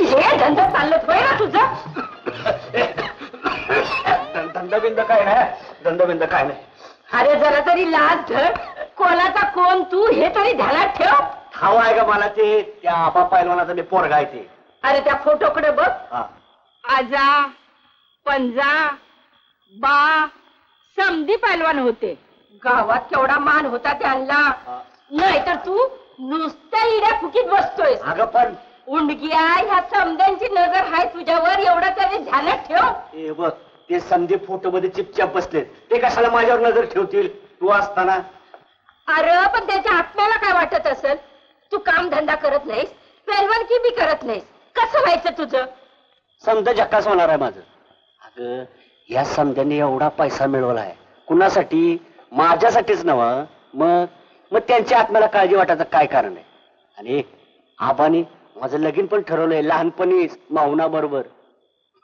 हे धंदा चाललं होय ना तुझं? धंदा काय नाही धंदा काय नाही. अरे जरा तरी लाज धर. कोणाचा कोण तू हे तरी ध्यानात ठेव. ठाव आहे का मला ते त्या आबा पैलवानाचा मी पोरगा आहे ते. अरे त्या फोटोकडे बघ. हा. आजा पंजा बा समधी पैलवान होते. गावात केवढा मान होता त्यांना. हा. नाहीतर तू नुसत्या इड्या फुकीत बसतोय. अगं पण उंडग्या ह्या समध्यांची नजर आहे तुझ्यावर एवढं तरी ध्यानात ठेव. ए बघ ते संदीप फोटो मध्ये चिपचाप बसलेत. ते कशाला माझ्यावर नजर ठेवतील? तू असताना. अरे पण त्याच्या आत्म्याला काय वाटत असेल? तू काम धंदा करत नाहीस पैलवानकी बी करत नाहीस. कसं व्हायचं तुझं? समजा जक्कास होणार आहे माझं. अगं या समध्याने एवढा पैसा मिळवला आहे कुणासाठी? माझ्यासाठीच नव मग मग त्यांच्या आत्म्याला काळजी वाटायचं काय कारण आहे? आणि आबानी माझं लगीन पण ठरवलंय लहानपणीच माऊना बरोबर.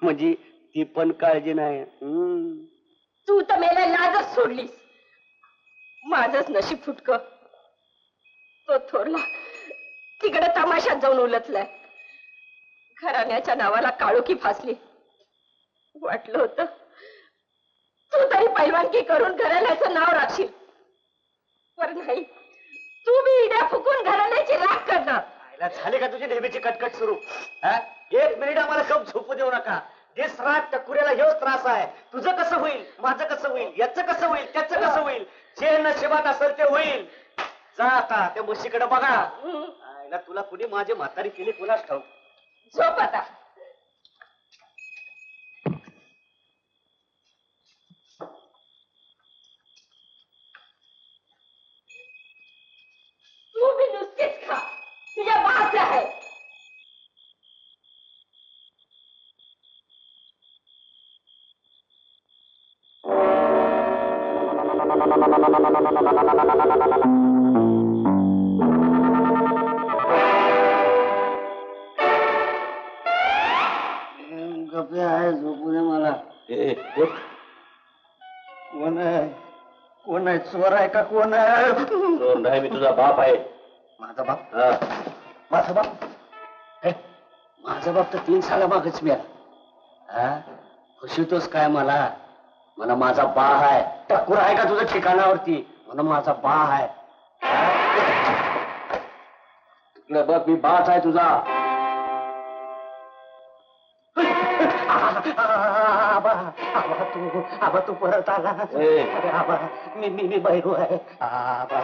म्हणजे ती पण काळजी नाही. हम्म. तू तर मेला लाजच सोडलीस. माझच नशीब फुटक. तो थोरला तिकडे तमाशात जाऊन उलटलाय. घराण्याच्या नावाला काळोखी फासली. वाटलं होत तू तरी पैलवानकी करून घराण्याचं नाव राखशील. पर नाही. तू बी इड्या फुकून घराण्याची राख करणार. आईला झाली का तुझी नेहमीची कटकट सुरू हा? एक मिनिट आम्हाला कप झोपू देऊ नका. जे रात टकुऱ्याला हेच त्रास आहे. तुझं कसं होईल? माझं कसं होईल? याचं कसं होईल? त्याचं कसं होईल? जे नशिबात असेल ते होईल. जा आता त्या म्हशीकडे बघा. हम्म. आईला तुला कुणी माझी म्हातारी केली कुणाच ठाऊक? झोप आता तू बी नुसतीच खा तुझ्या बाच आहे गप्पे आहे झोपू दे मला. कोण आहे? कोण आहे? चोर आहे का कोण आहे? चोर नाही मी तुझा बाप आहे. माझा बाप? माझा बाप? हे, माझा बाप तर तीन साला मागच मिळाला. हा? खुशीतोस काय मला? मला माझा बा आहे. टक्कुर आहे का तुझं ठिकाणावरती? मला माझा बा आहे. हा? बघ मी बाच आहे तुझा. आबा आबा तू आबा तू परत आला. अरे आबा मी मी मी बैरू आहे. आबा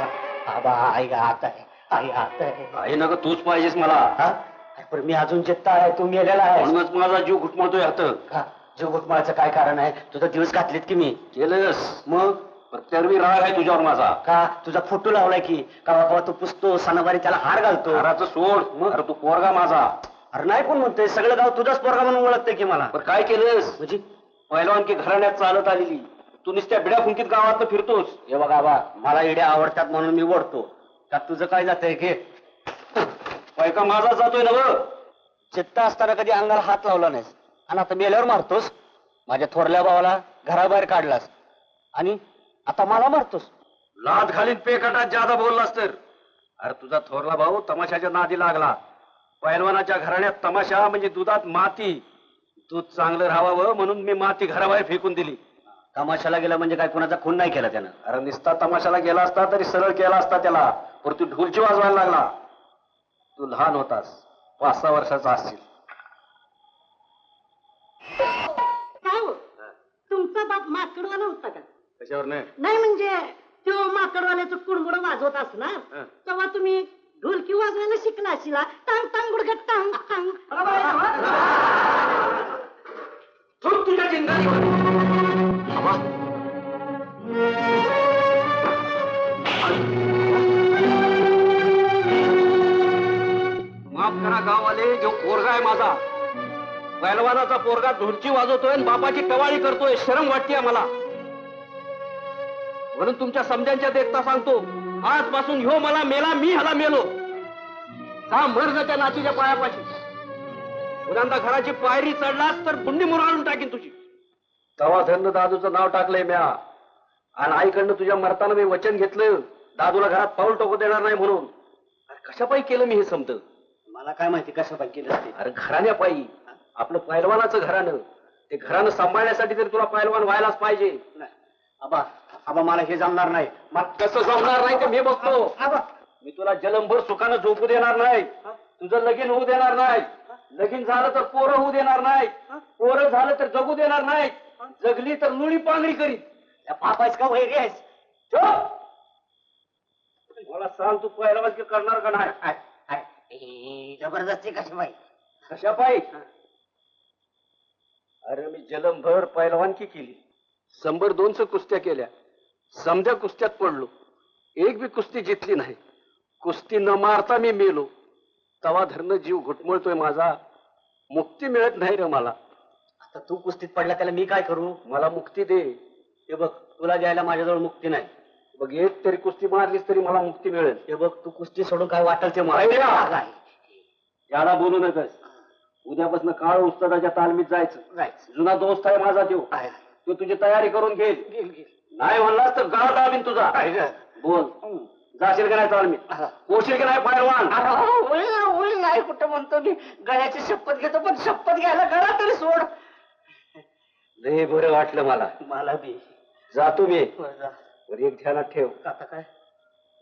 आबा आई आत आहे आई आत आहे. आई नका तूच पाहिजेस मला. हा? अरे, पण मी अजून जित्ता आहे तू मेलेला आहे म्हणूनच माझा जीव घुटमळतोय हात. का जीव घुटमाळाचं काय कारण आहे तुझं दिवस घातलेत की मी. केलंस मग? प्रत्यर्वी राग आहे तुझ्यावर माझा. का? तुझा फोटो लावलाय की? कवा कवा तू पुसतो सणावारी त्याला हार घालतो? घराचं सोड. मग? अरे तू पोरगा माझा. अरे नाही कोण म्हणतोय? सगळं गाव तुझाच पोरगा म्हणून ओळखतंय की मला. पण काय केलंस म्हणजे? पहिलवान की घराण्यात चालत आलेली. तू नुसत्या बिड्या फुंकीत गावात फिरतोस. हे बघा बा मला इड्या आवडतात म्हणून मी ओढतो. का तुझं काय जातंय घे पैका माझा जातोय ना बघ चित्त असताना कधी अंगाला हात लावला नाहीस. आणि आता मेल्यावर मारतोस. माझ्या थोरल्या भावाला घराबाहेर काढलास. आणि आता मला मारतोस. लाद घालीन पेकटात जादा बोललास तर. अरे तुझा थोरला भाऊ तमाशाच्या नादी लागला. पैलवानाच्या घराण्यात तमाशा म्हणजे दुधात माती. दूध चांगलं राहावं म्हणून मी माती घराबाहेर फेकून दिली. तमाशाला गेला म्हणजे काय कोणाचा खून नाही केला त्यानं? अरे निस्ता तमाशाला गेला असता तरी सरळ केला असता त्याला. पण तू ढोलची वाजवायला लागला. तू लहान होतास. पाच सहा वर्षाचा असशील. बाप माकडवाला होता का? त्याच्यावर नाही? नाही म्हणजे तो माकडवाल्याचं कुडमुड वाजवत असणार. तेव्हा तुम्ही ढोलकी वाजवायला शिकला अशिला टांग टांग गुडगट टांग टांग. पोरगा ढोलची वाजवतोय आणि बापाची टवाळी करतोय. शरम वाटते मला म्हणून तुमच्या समजांच्या देखता सांगतो आजपासून ह्यो मला मेला मी ह्याला मेलो. का मर त्या नाचीच्या पायापाशी. उदांता घराची पायरी चढलास तर बुंडी मुरगाळून टाकीन तुझी. तवा धन दादूचं नाव टाकलंय म्या. आणि आईकडनं तुझ्या मरताना मी वचन घेतलं. दादूला घरात पाऊल टाकू देणार नाही म्हणून. कशापायी केलं मी हे समज? मला काय माहिती पाहिजे केलं असते? अरे घराण्या पायी आपलं पैलवानाचं घराणं ते घराणं सांभाळण्यासाठी तरी तुला पैलवान व्हायलाच पाहिजे. नाही. आबा आबा मला हे जमणार नाही. कसं जमणार नाही ते मी बघतो आबा. मी तुला जलमभर सुखानं झोपू देणार नाही. तुझं लगीन होऊ देणार नाही. लगीन झालं तर पोरं होऊ देणार नाही. पोरं झालं तर जगू देणार नाही. जगली तर लुळी पांगडी करीत. या पापायच का वैरी आहेस! मला सांग तू पहिला करणार का नाही? जबरदस्ती कशी बाई? कशा पायी अरे मी जलमभर पैलवानकी केली. शंभर दोनशे कुस्त्या केल्या. समजा कुस्त्यात पडलो. एक बी कुस्ती जितली नाही. कुस्ती न मारता मी मेलो. तवा धरणं जीव घुटमळतोय माझा. मुक्ती मिळत नाही रे मला. आता तू कुस्तीत पडला त्याला मी काय करू? मला मुक्ती दे. हे बघ तुला द्यायला माझ्याजवळ मुक्ती नाही. बघ एक तरी कुस्ती मारलीस तरी मला मुक्ती मिळेल. हे बघ तू कुस्ती सोडून काय वाटेल ते! मला याला बोलू नकस. उद्यापासून काळ उस्तादाच्या तालमीत जायचं. जायचं. जुना दोस्त आहे माझा तो. आहे. तो तुझी तयारी करून घेईल. गेल गेल नाही म्हणलास तर गाळ दाबीन तुझा. आहे का? बोल. जाशील का नाही तालमीत हा. पोशील का नाही पैलवान अरे हो, होईल ना, होईल नाही कुठं म्हणतो मी? गळ्याची शपथ घेतो पण शपथ घ्यायला गळा तरी सोड. लय बरं वाटलं मला. मला बी. जातो मी. बरं. जा. पण एक ध्यानात ठेव. आता काय?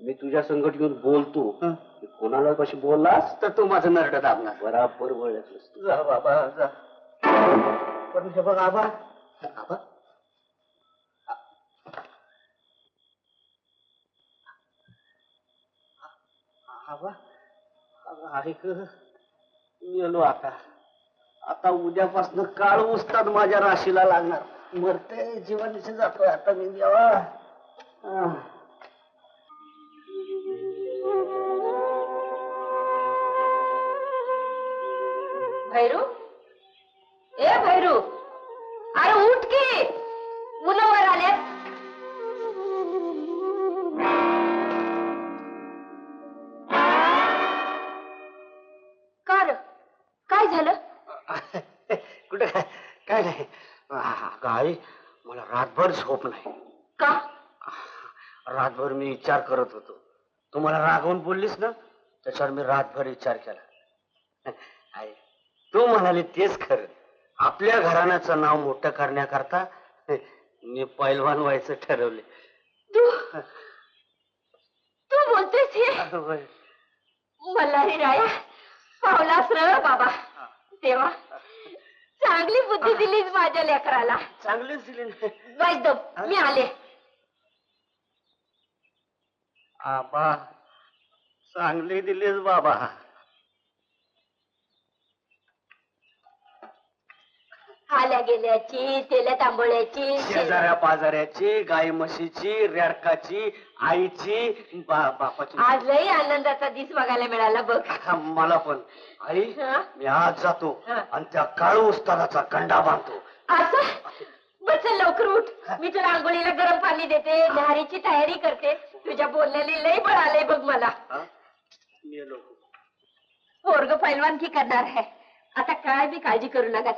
मी तुझ्या संकट येऊन बोलतो. हं. कोणाला कशी बोललास तर तू माझं नरड दाबणार. बराबर वळखलंस जा बाबा जा. पण हे बघ आबा. आबा. आबा. गेलो आता. आता उद्यापासून काळ उस्ताद माझ्या राशीला लागणार. मरते जीवनाशी जातोय आता मी देवा. आह. भैरू? ए भैरू! अरे उठ की! मुलं वर आल्यात का रे? काय झालं? कुठे काय? काय नाही. आ, काय मला रातभर झोप नाही. का? रातभर मी विचार करत होतो. तुम्हाला रागवून बोललीस ना त्याच्यावर मी रातभर विचार केला. आहे तू म्हणाली तेच खरं. आपल्या घराण्याचं नाव मोठं करण्याकरता मी पैलवान व्हायचं ठरवले. तू तू बोलतेस हे? मल्हारी राया. पावलास र बाबा. तेव्हा चांगली बुद्धी दिलीस माझ्या लेकराला. चांगलीच दिली ना. मी आले. आबा चांगली दिलीस बाबा. आल्या गेल्याची तेल्या तांबोळ्याची शेजाऱ्या पाजाऱ्याची गाई म्हशीची रेडकाची आईची बा- बापाची. आज लई आनंदाचा दिस बघायला मिळाला बघ. मला पण. आई हं? मी आज जातो हा. आणि त्या काळू उस्तादाचा कंडा बांधतो. असं? बर चल लवकर उठ. मी तुला आंघोळीला गरम पाणी देते न्याहारीची तयारी करते. तुझ्या बोलण्याने लई बळ आलंय बघ मला. हा? पोरग पैलवानकी करणार आहे. आता काय बी काळजी करू नका